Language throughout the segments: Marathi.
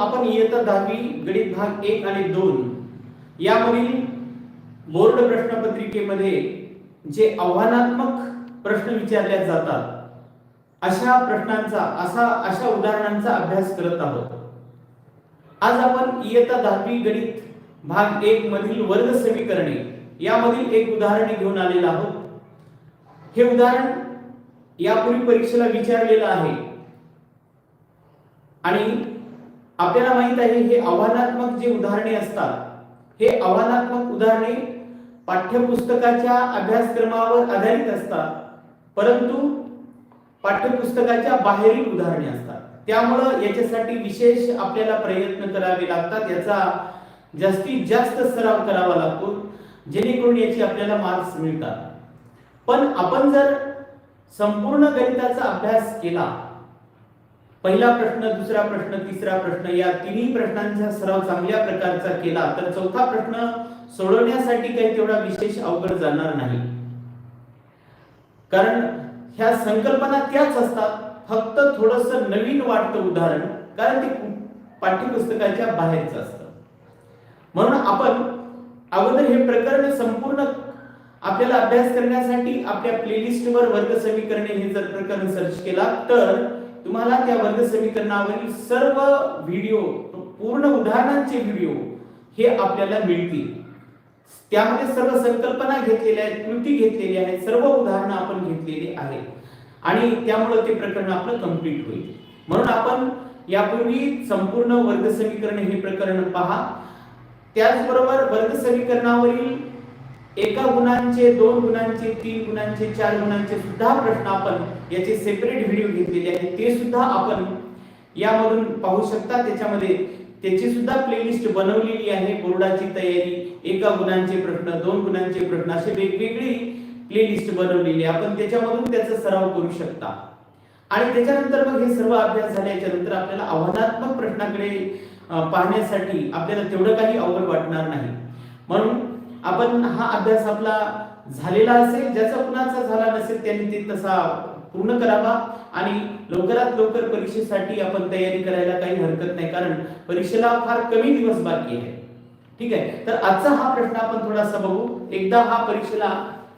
आपण इयत्ता दहावी गणित भाग एक आणि दोन यामधील बोर्ड प्रश्नपत्रिकेमध्ये जे आव्हानात्मक प्रश्न विचारले जातात अशा प्रश्नांचा असा अशा उदाहरणांचा अभ्यास करत आहोत. आज आपण इयत्ता दहावी गणित भाग एक मधील वर्ग समीकरणे यामधील एक उदाहरण घेऊन आलेलं आहोत. हे उदाहरण यापूर्वी परीक्षेला विचारलेलं आहे. आणि आपल्याला माहीत आहे हे आव्हानात्मक जे उदाहरणे असतात हे आव्हानात्मक उदाहरणे पाठ्यपुस्तकाच्या अभ्यासक्रमावर आधारित असतात परंतु पाठ्यपुस्तकाच्या बाहेरील उदाहरणे असतात. त्यामुळं याच्यासाठी विशेष आपल्याला प्रयत्न करावे लागतात याचा जास्तीत जास्त सराव करावा लागतो जेणेकरून याची आपल्याला मार्क्स मिळतात. पण आपण जर संपूर्ण गणिताचा अभ्यास केला पहिला प्रश्न दुसरा प्रश्न तिसरा प्रश्न या तिन्ही प्रश्नांचा सराव चांगल्या प्रकारचा केला तर चौथा प्रश्न सोडवण्यासाठी काही तेवढा विशेष अवघड जाणार नाही. कारण ह्या संकल्पना त्याच असतात फक्त थोडस नवीन वाटतं उदाहरण कारण ते पाठ्यपुस्तकाच्या बाहेरच असतं. म्हणून आपण अगोदर हे प्रकरण संपूर्ण आपल्याला अभ्यास करण्यासाठी आपल्या प्लेलिस्टवर वर्ग समीकरणे हे जर प्रकरण सर्च केला तर तुम्हाला त्या वर्ग समीकरणावरील सर्व व्हिडिओ पूर्ण उदाहरणांचे व्हिडिओ हे आपल्याला मिळतील. त्यामध्ये सर्व संकल्पना घेतलेल्या आहेत कृती घेतलेली आहे सर्व उदाहरणं आपण घेतलेली आहेत. आणि त्यामुळे ते प्रकरण आपलं कंप्लीट होईल. म्हणून आपण यापूर्वी संपूर्ण वर्ग समीकरण हे प्रकरण पहा. त्याचबरोबर वर्ग समीकरणावरील एका गुणांचे दोन गुणांचे तीन गुणांचे चार गुणांचे सुद्धा प्रश्न आपण याचे सेपरेट व्हिडिओ घेतलेले आहेत. ते सुद्धा आपण यामधून पाहू शकता. त्याच्यामध्ये त्याची सुद्धा प्लेलिस्ट बनवलेली आहे. बोर्डाची तयारी एका गुणांचे प्रश्न दोन गुणांचे प्रश्न असे वेगवेगळी प्लेलिस्ट बनवलेली आहे. आपण त्याच्यामधून त्याचा सराव करू शकता. आणि त्याच्यानंतर मग हे सर्व अभ्यास झाल्याच्यानंतर आपल्याला आव्हानात्मक प्रश्नाकडे पाहण्यासाठी आपल्याला तेवढं काही अवघड वाटणार नाही. म्हणून आपण हा अभ्यास आपला झालेला असेल ज्याचा कुणाचा झाला नसेल त्यांनी ते तसा पूर्ण करावा. आणि लवकरात लवकर परीक्षेसाठी आपण तयारी करायला काही हरकत नाही कारण परीक्षेला फार कमी दिवस बाकी आहे. ठीक आहे? तर आजचा हा प्रश्न आपण थोडासा बघू. एकदा हा परीक्षेला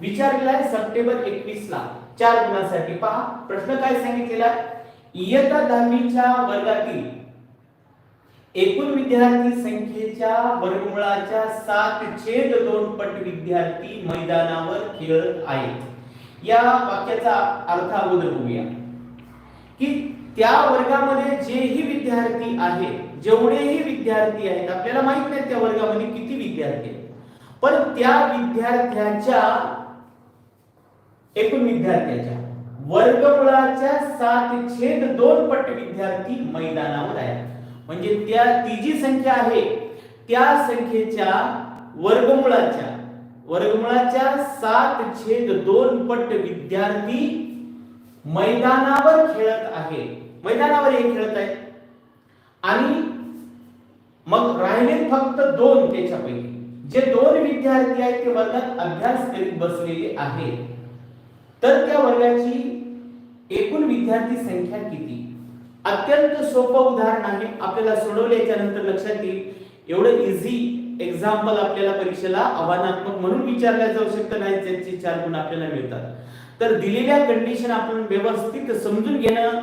विचारलेला आहे सप्टेंबर एकवीस ला चार गुणासाठी. पहा प्रश्न काय सांगितलेला आहे? इयत्ता दहावीच्या वर्गातील एकूण विद्यार्थी संख्येच्या वर्गमुळाच्या सात छेद दोन पट विद्यार्थी मैदानावर खेळत आहेत. या वाक्याचा अर्थ अगोदर बघूया. की त्या वर्गामध्ये जेही विद्यार्थी आहेत जेवढेही विद्यार्थी आहेत आपल्याला माहीत नाही त्या वर्गामध्ये किती विद्यार्थी आहेत. पण त्या विद्यार्थ्याच्या एकूण विद्यार्थ्याच्या वर्गमुळाच्या सात छेद दोन पट विद्यार्थी मैदानावर आहेत. म्हणजे त्या ती जी संख्या आहे त्या संख्येच्या वर्गमुळाच्या वर्गमुळाच्या सात छेद दोन पट विद्यार्थी मैदानावर खेळत आहे. मैदानावर हे खेळत आहेत आणि मग राहिले फक्त दोन त्याच्यापैकी. जे दोन विद्यार्थी आहेत ते वर्गात अभ्यास करीत बसलेले आहेत. तर त्या वर्गाची एकूण विद्यार्थी संख्या किती? अत्यंत सोपं उदाहरण आहे. आपल्याला सोडवल्याच्या नंतर लक्षात येईल. एवढं इझी एक्झाम्पल आपल्याला परीक्षेला आव्हानात्मक म्हणून विचारल्या जाऊ शकत नाही त्यांचे चार गुण आपल्याला मिळतात. तर दिलेल्या कंडिशन आपण व्यवस्थित समजून घेणं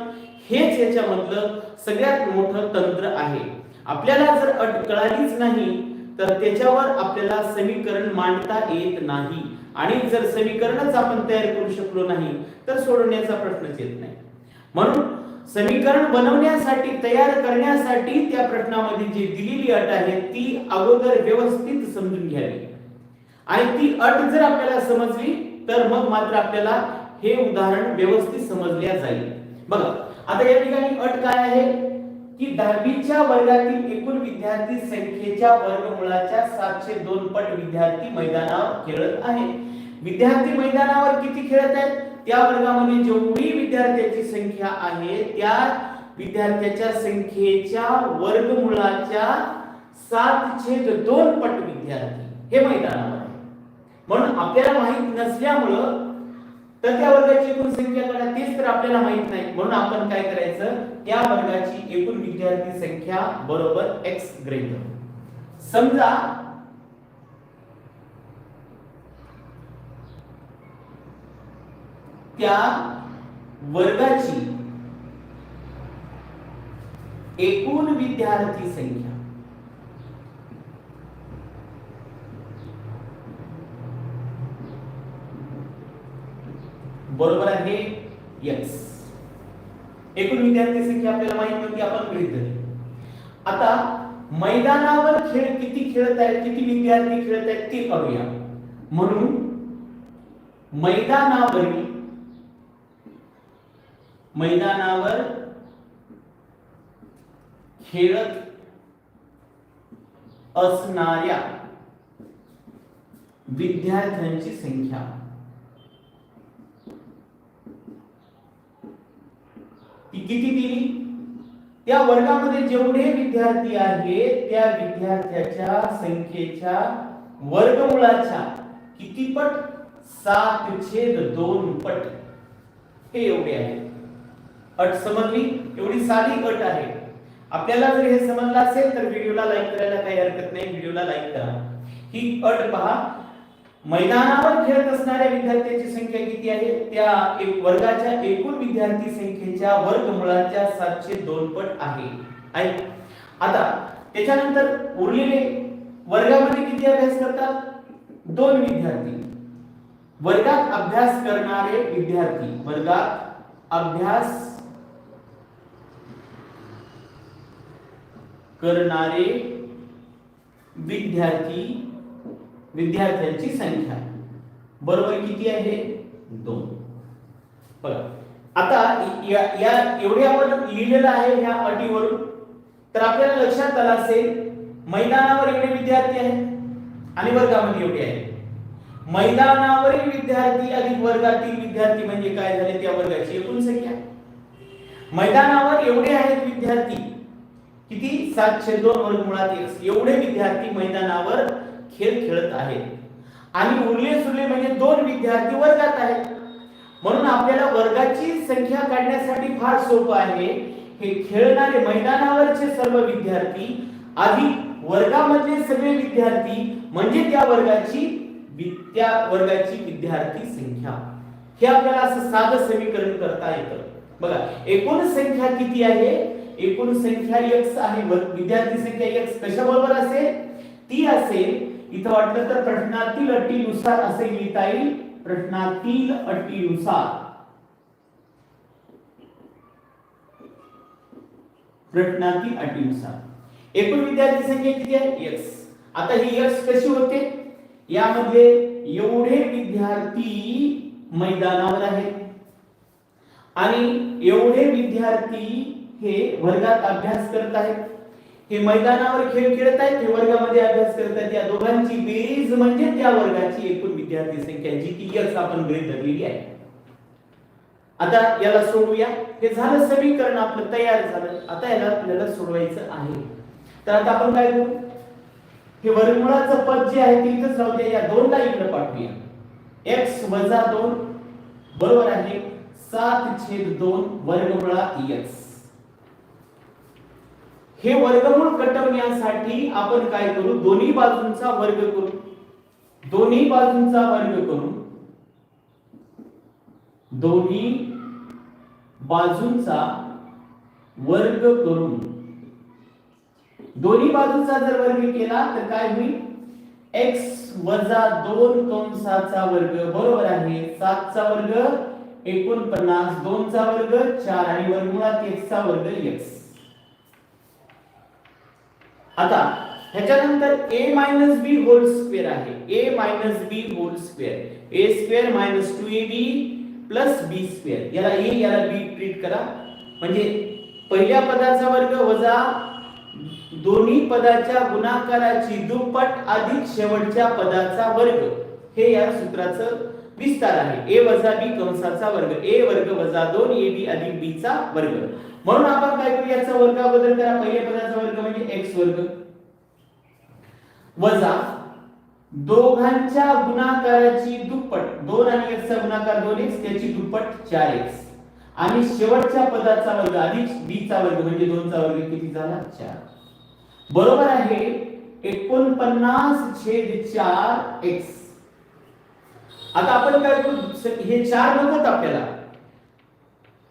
हेच याच्यामधलं सगळ्यात मोठं तंत्र आहे. आपल्याला जर अट कळालीच नाही तर त्याच्यावर आपल्याला समीकरण मांडता येत नाही. आणि जर समीकरणच आपण तयार करू शकलो नाही तर सोडवण्याचा प्रश्नच येत नाही. म्हणून समीकरण बनवण्यासाठी तयार करण्यासाठी त्या प्रश्नामध्ये जी दिलेली अट आहे ती अगोदर व्यवस्थित समजून घ्यावी. आणि ती अट जर आपल्याला समजली तर मग मात्र आपल्याला हे उदाहरण व्यवस्थित समजल्या जाईल. बघा आता या ठिकाणी अट काय आहे? की दहावीच्या वर्गातील एकूण विद्यार्थी संख्येच्या वर्गमुळाच्या सातशे दोन पट विद्यार्थी मैदानावर खेळत आहे विद्यार्थी मैदानावर किती खेळत आहेत? त्या वर्गामध्ये जेवढी विद्यार्थ्याची संख्या आहे त्या विद्यार्थ्याच्या संख्येच्या वर्गमुळाच्या सात छेद दोन पट विद्यार्थी. हे मैदानावर आहे. म्हणून आपल्याला माहीत नसल्यामुळं तर त्या वर्गाची एकूण संख्या काढा तेच तर आपल्याला माहीत नाही. म्हणून आपण काय करायचं? त्या वर्गाची एकूण विद्यार्थी संख्या बरोबर एक्स गृहीत समजा त्या वर्गाची एकूण विद्यार्थी संख्या. बरोबर आहे? यस एकूण विद्यार्थी संख्या आपल्याला माहीत होती आपण गृहित धरली आता मैदानावर खेळ किती खेळत आहेत किती विद्यार्थी खेळत आहेत ते पाहूया. म्हणून मैदानावरील मैदानावर खेळत असणाऱ्या विद्यार्थ्यांची संख्या. ती किती दिली? त्या वर्गामध्ये जेवढे विद्यार्थी आहेत त्या विद्यार्थ्याच्या संख्येच्या वर्गमुळाच्या किती पट सात छेद दोन पट. हे एवढे आहे अट समजली? एवढी साधी अट आहे. आपल्याला जर हे समजलं असेल तर व्हिडिओला लाईक करायला काही हरकत नाही. व्हिडिओला लाईक करा. ही अट पहा. मैदानावर खेळत असणाऱ्या विद्यार्थ्यांची संख्या किती आहे? त्या एक वर्गाच्या एकूण विद्यार्थी संख्येच्या वर्गमुळाच्या सातशे दोन पट आहे. आता त्याच्यानंतर उरलेले वर्गामध्ये किती अभ्यास करतात? दोन विद्यार्थी. वर्गात अभ्यास करणारे विद्यार्थी. वर्गात अभ्यास करणारे विद्यार्थी विद्यार्थ्यांची संख्या. बरोबर किती आहे? दोन. बघा. आता या या एवढ्यावर लिहिलेलं आहे ह्या अटीवरून. तर आपल्याला लक्षात आलं असेल मैदानावर एवढे विद्यार्थी आहेत आणि वर्गामध्ये एवढे आहेत. मैदानावरील विद्यार्थी अधिक वर्गातील विद्यार्थी म्हणजे काय झाले? त्या वर्गाची एकूण संख्या. मैदानावर एवढे आहेत विद्यार्थी किती? सातशे दोन वर्गमुळात एक्स एवढे विद्यार्थी मैदानावर खेळ खेळत आहेत. आणि उरले सुरले म्हणजे दोन विद्यार्थी वर्गात आहेत. म्हणून आपल्याला वर्गाची संख्या काढण्यासाठी फार सोपं आहे. हे खेळणारे मैदानावरचे सर्व विद्यार्थी अधिक वर्गामधले सगळे विद्यार्थी म्हणजे त्या वर्गाची विद्या वर्गाची विद्यार्थी संख्या. हे आपल्याला असं साधं समीकरण करता येतं. बघा एकूण संख्या किती आहे? एकूण संख्या एक्स आहे विद्यार्थी संख्या एक्स कशा बरोबर असेल? ती असेल इथं वाटलं तर प्रश्नातील अटीनुसार असे लिहिता येईल. प्रश्नातील अटीनुसार. प्रश्नातील अटीनुसार. एकूण विद्यार्थी संख्या किती आहे? एक्स आता ही एक्स कशी होते? यामध्ये एवढे विद्यार्थी मैदानावर आहेत. आणि एवढे विद्यार्थी हे वर्गात अभ्यास करत आहेत. हे मैदानावर खेळ खेळत आहेत हे वर्गामध्ये अभ्यास करत आहेत. या दोघांची बेरीज म्हणजे त्या वर्गाची एकूण विद्यार्थी संख्या जी की एक्स आपण गृहीत धरलेली आहे. आता याला सोडूया. हे झालं समीकरण आपलं तयार झालं. आता याला आपल्याला सोडवायचं आहे. तर आता आपण काय करू? हे वर्गमुळाचं पद जे आहे ते इथंच राहू द्या. या दोनला इकडे पाठवूया. एक्स वजा दोन बरोबर आहे. सात छेद दोन वर्गमुळात एक्स हे वर्गमूळ कटवण्यासाठी आपण काय करू? दोन्ही बाजूंचा वर्ग करू. दोन्ही बाजूंचा वर्ग करू. दोन्ही बाजूंचा वर्ग करून दोन्ही बाजूंचा जर वर्ग केला तर काय होईल? एक्स वजा दोन कंसाचा वर्ग बरोबर आहे. सातचा वर्ग एकोणपन्नास दोनचा वर्ग चार आणि वर्गमुळात एक्सचा वर्ग एक्स आता ह्याच्यानंतर a minus b whole square आहे. A minus b whole square a square minus two a b plus b square याला ए याला बी ट्रीट करा. म्हणजे पहिल्या पदाचा वर्ग वजा दोन्ही पदाच्या गुणाकाराची दुप्पट अधिक शेवटच्या पदाचा वर्ग. हे या सूत्राचं विस्तार आहे. ए वजा बी कंसाचा वर्ग. ए वर्ग वजा दोन ए बी अधिक बीचा चा वर्ग. म्हणून आपण काय करू याचा वर्गाबद्दल करा. पहिल्या पदाचा वर्ग म्हणजे एक्स वर्ग. वजा दोघांच्या गुणाकाराची दुप्पट. दोन आणि x चा गुणाकार दोन एक्स त्याची दुप्पट चार एक्स आणि शेवटच्या पदाचा वर्ग अधिक b चा वर्ग म्हणजे दोनचा वर्ग किती झाला? चार. बरोबर आहे एकोणपन्नास छेद चार एक्स आता आपण काय करू? हे चार नकोत आपल्याला.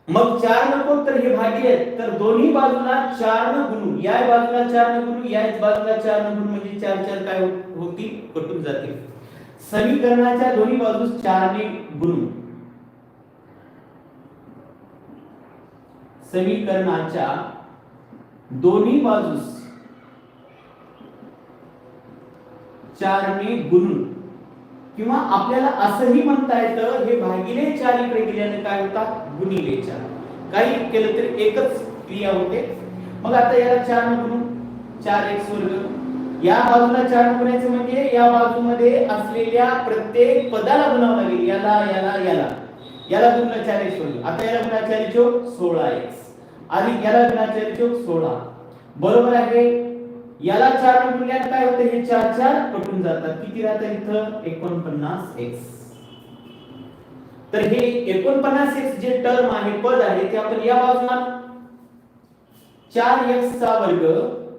मग चार नको तर हे भागी आहेत. तर दोन्ही बाजूला चार न गुणू या बाजूला चार न गुणू या बाजूला चार न गुणू म्हणजे चार चार काय होतील कटून जातील. समीकरणाच्या दोन्ही बाजूस चार ने गुणू समीकरणाच्या दोन्ही बाजूस चारने गुणून. किंवा आपल्याला असंही म्हणता येतं हे भागिले चार इकडे गेल्याने काय होतात? गुणिले चार काही केलं तरी एकच क्रिया होते. मग आता याला चार न गुणू चार एक्स वर्ग या बाजूला चार गुणायचं म्हणजे या बाजूमध्ये असलेल्या प्रत्येक पदाला गुणावं लागेल याला याला याला. याला गुणला चार एक्स वर्ग आता याला गुणा चार सोळा एक्स आणि याला गुणा चार सोळा. बरोबर आहे? याला चार ने काय होतं? हे चार चार कटून जातात. किती राहतात इथं? एकोणपन्नास एक्स तर हे एकोणपन्नास एक्स जे टर्म आहे पद आहे ते आपण या बाजूला चार एक्स चा वर्ग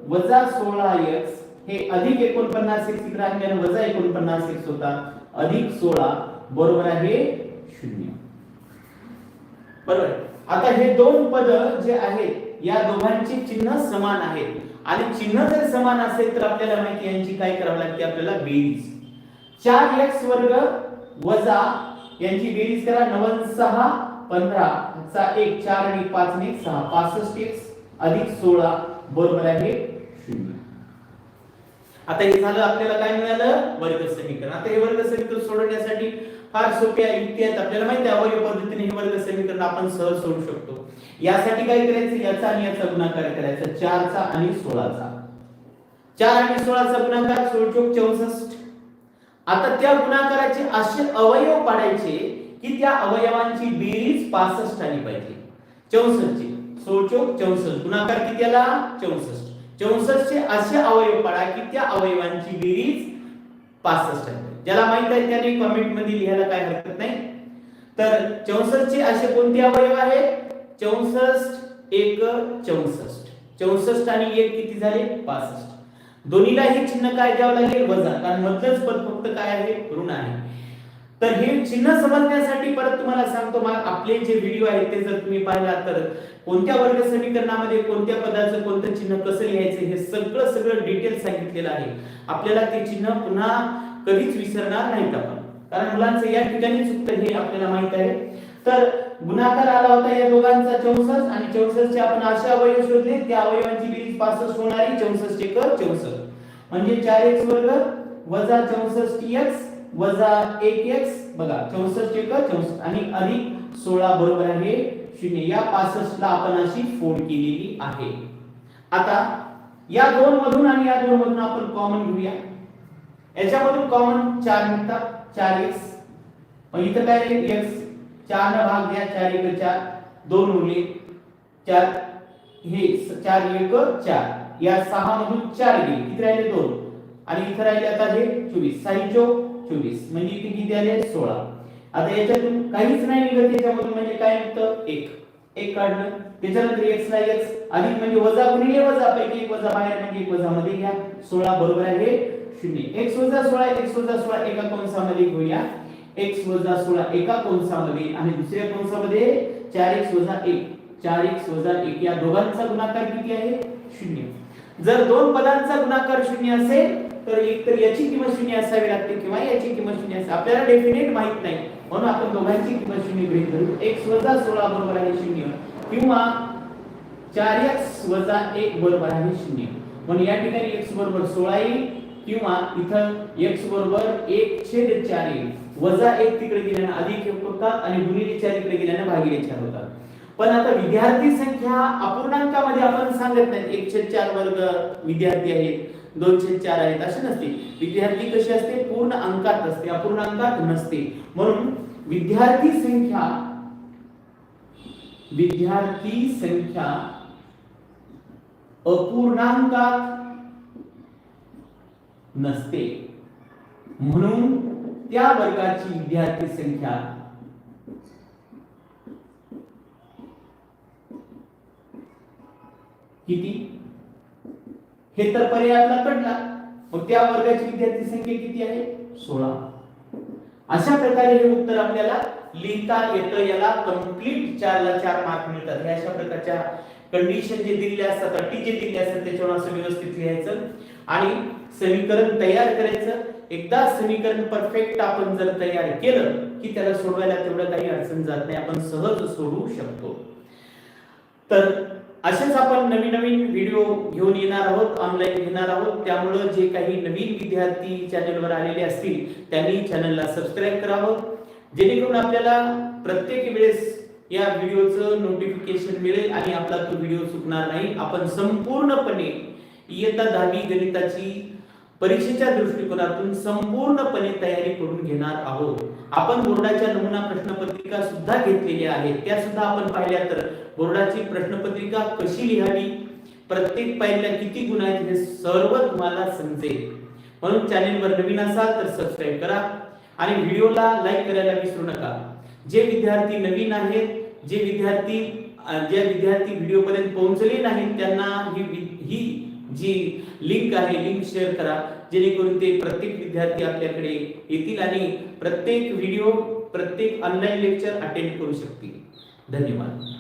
वजा सोळा एक्स हे अधिक एकोणपन्नास एक्स इकडे आणि वजा एकोणपन्नास एक्स होता. अधिक सोळा बरोबर आहे शून्य. बरोबर. आता हे दोन पद जे आहेत या दोघांची चिन्ह समान आहेत. आणि चिन्ह जर समान असेल तर आपल्याला माहिती यांची काय करावं लागते? आपल्याला बेरीज. चार एक्स वर्ग वजा यांची बेरीज करा नवन सहा पंधरा चा एक चार आणि पाच आणि सहा. पासष्ट एक्स अधिक सोळा. बरोबर आहे शून्य. आता हे झालं आपल्याला काय मिळालं? वर्ग समीकरण आता हे वर्ग समीकरण सोडवण्यासाठी फार सोप्या युक्ती आहेत. आपल्याला माहिती आहे अवयव पद्धतीने हे वर्ग समीकरण आपण सहज सोडू शकतो. यासाठी काय करायचं? याचा आणि याचा गुणाकार करायचा. चारचा आणि सोळाचा. चार आणि सोळाचा गुणाकार सोळचोक चौसष्ट. आता त्या गुणाकाराचे असे अवयव पाडायचे की त्या अवयवांची बेरीज पासष्ट आली पाहिजे. चौसष्ट ची सोचो चौसष्ट. गुणाकार किती आला चौसष्ट. चौसष्ट चे असे अवयव पाडा की त्या अवयवांची बेरीज पासष्ट आली पाहिजे. ज्याला माहीत आहे त्याने कमेंटमध्ये लिहायला काय हरकत नाही. तर चौसष्ट चे असे कोणते अवयव आहेत? चौसष्ट एक चौसष्ट. चौसष्ट आणि एक किती झाले? पासष्ट. दोन्हीला हे चिन्ह काय द्यावं लागेल? वजा कारण मधलंच पद फक्त काय आहे? ऋण आहे. तर हे चिन्ह समजण्यासाठी परत तुम्हाला सांगतो मग आपले जे व्हिडिओ आहेत ते जर तुम्ही पाहिला तर कोणत्या वर्ग समीकरणामध्ये कोणत्या पदाचं कोणतं चिन्ह कसं लिहायचं हे सगळं सगळं डिटेल सांगितलेलं आहे. आपल्याला ते चिन्ह पुन्हा कधीच विसरणार नाहीत आपण. कारण मुलांचं या ठिकाणी चुकतं हे आपल्याला माहीत आहे. तर गुणाकार आला होता या दोघांचा चौसष्ट आणि चौसष्ट चे आपण असे अवयव शोधले. त्या अवयवांची बेरीज पासष्ट होणारी चौसष्ट एक चौसष्ट. म्हणजे चार एक्स वर्ग वजा चौसष्ट एक्स वजा एक एक्स बघा चौसष्ट एक चौसष्ट. आणि अधिक सोळा बरोबर आहे शून्य. या पासष्ट ला आपण अशी फोड केलेली आहे. आता या दोन मधून आणि या दोन मधून आपण कॉमन घेऊया. याच्यामधून कॉमन चार निघतात. चार एक्स मग इथं काय एक्स चार न भाग द्या चार एक चार दोन उरले. चार हे चार एक चार. या सहा मधून चार गेले किती राहिले? दोन. आणि इथं राहिले आता हे चोवीस. साई चौक चोवीस. म्हणजे इथे किती आले? सोळा. आता याच्यातून काहीच नाही निघत. त्याच्यामधून म्हणजे काय निघतं? एक. एक काढलं. त्याच्यानंतर एक्स ला एक्स अधिक म्हणजे वजा गुणिले वजा पैकी एक वजा बाहेर म्हणजे एक वजा मध्ये घ्या. सोळा बरोबर आहे शून्य. एक्स वजा सोळा एक्स वजा सोळा एका कोणसामध्ये घेऊया. एक्स वजा सोळा एका कंसामध्ये आणि दुसऱ्या कंसामध्ये चार एक्स वजा एक. चार एक्स वजा एक. या दोघांचा गुणाकार किती आहे? शून्य. जर दोन पदांचा गुणाकार शून्य असेल तर एक तर याची किंमत शून्य असावी लागते किंवा याची किंमत शून्य असावी. आपल्याला डेफिनेट माहीत नाही. म्हणून आपण दोघांची किंमत शून्य गृहीत धरू. एक्स वजा सोळा बरोबर आहे शून्य. किंवा चार एक्स वजा एक बरोबर आहे शून्य. म्हणून या ठिकाणी एक्स बरोबर सोळा येईल किंवा इथं एक्स बरोबर एक छेद चार येईल. वजा एक तिकडे गेल्याने अधिक एक होतात आणि गुणिले चार इकडे गेल्याने भागिले चार होतात पण आता विद्यार्थी संख्या अपूर्णांकामध्ये आपण सांगत नाही. एक चार वर्ग विद्यार्थी आहेत दोन चार आहेत असे नसते. विद्यार्थी कशी असते? पूर्ण अंकात असते अपूर्णांकात नसते. म्हणून विद्यार्थी संख्या विद्यार्थी संख्या अपूर्णांकात नसते. म्हणून त्या वर्गाची विद्यार्थी संख्या किती? हे तर पर्यायातला कडला मग त्या वर्गाची विद्यार्थी संख्या किती आहे? सोळा. अशा प्रकारे हे उत्तर आपल्याला लिहिता येतं. याला कंप्लीट चारला चार मार्क मिळतात. हे अशा प्रकारच्या कंडिशन जे दिलेले असतात अटी जे दिलेले असतात त्याच्यावर असं व्यवस्थित लिहायचं आणि समीकरण तयार करायचं. एकदा समीकरण परफेक्ट आपण जर तयार केलं की त्याला सोडवायला तेवढं काही अडचण जात नाही आपण सहज सोडवू शकतो. तर असेच आपण नवीन नवीन व्हिडिओ घेऊन येणार आहोत ऑनलाईन घेणार आहोत. त्यामुळं जे काही नवीन विद्यार्थी चॅनलवर आलेले असतील त्यांनी चॅनलला सबस्क्राईब करावं. जेणेकरून आपल्याला प्रत्येक वेळेस या व्हिडिओचं नोटिफिकेशन मिळेल आणि आपला तो व्हिडिओ चुकणार नाही. आपण संपूर्णपणे इयत्ता दहावी गणिताची परीक्षेच्या दृष्टिकोनातून संपूर्णपणे तयारी करून घेणार आहोत. आपण बोर्डाच्या नमुना प्रश्नपत्रिका सुद्धा घेतलेल्या आहेत. त्या सुद्धा आपण पाहिल्या तर बोर्डाची प्रश्नपत्रिका कशी लिहावी? प्रत्येक पायरीला किती गुण आहेत हे सर्व तुम्हाला समजेल. म्हणून चॅनेलवर नवीन असाल तर सबस्क्राईब करा आणि व्हिडिओला लाईक करायला विसरू नका. जे विद्यार्थी नवीन आहेत जे विद्यार्थी जे विद्यार्थी व्हिडिओ पर्यंत पोहोचले नाहीत त्यांना ही ही जी लिंक आहे लिंक शेअर करा. जेणेकरून ते प्रत्येक विद्यार्थी आपल्याकडे येतील आणि प्रत्येक व्हिडिओ प्रत्येक ऑनलाईन लेक्चर अटेंड करू शकतील. धन्यवाद.